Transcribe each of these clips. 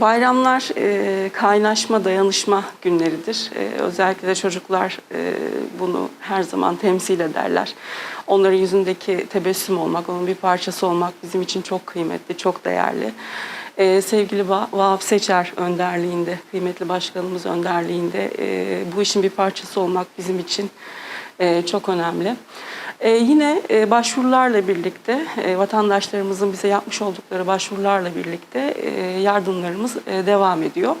Bayramlar e, kaynaşma, dayanışma günleridir. E, özellikle de çocuklar e, bunu her zaman temsil ederler. Onların yüzündeki tebessüm olmak, onun bir parçası olmak bizim için çok kıymetli, çok değerli. E, sevgili Va- Vahap Seçer önderliğinde, kıymetli başkanımız önderliğinde e, bu işin bir parçası olmak bizim için e, çok önemli. E, yine e, başvurularla birlikte, e, vatandaşlarımızın bize yapmış oldukları başvurularla birlikte e, yardımlarımız devam ediyor.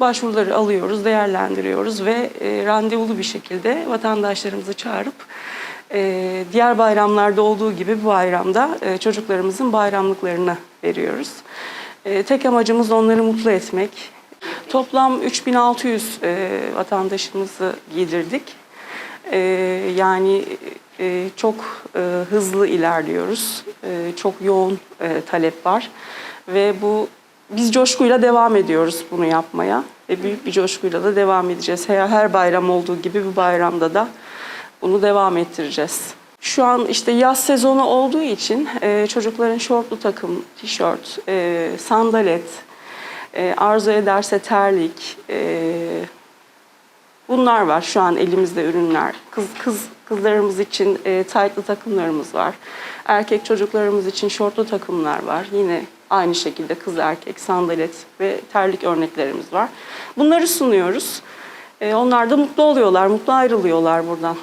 Başvuruları alıyoruz, değerlendiriyoruz ve randevulu bir şekilde vatandaşlarımızı çağırıp diğer bayramlarda olduğu gibi bu bayramda çocuklarımızın bayramlıklarını veriyoruz. Tek amacımız onları mutlu etmek. Toplam 3600 e, vatandaşımızı giydirdik. Ee, yani e, çok e, hızlı ilerliyoruz. E, çok yoğun e, talep var ve bu biz coşkuyla devam ediyoruz bunu yapmaya ve büyük bir coşkuyla da devam edeceğiz. Her, her bayram olduğu gibi bu bayramda da bunu devam ettireceğiz. Şu an işte yaz sezonu olduğu için e, çocukların şortlu takım, tişört, e, sandalet, e, arzu ederse terlik, e, Bunlar var şu an elimizde ürünler. Kız kız kızlarımız için e, taytlı takımlarımız var. Erkek çocuklarımız için şortlu takımlar var. Yine aynı şekilde kız erkek sandalet ve terlik örneklerimiz var. Bunları sunuyoruz. E, onlar da mutlu oluyorlar, mutlu ayrılıyorlar buradan.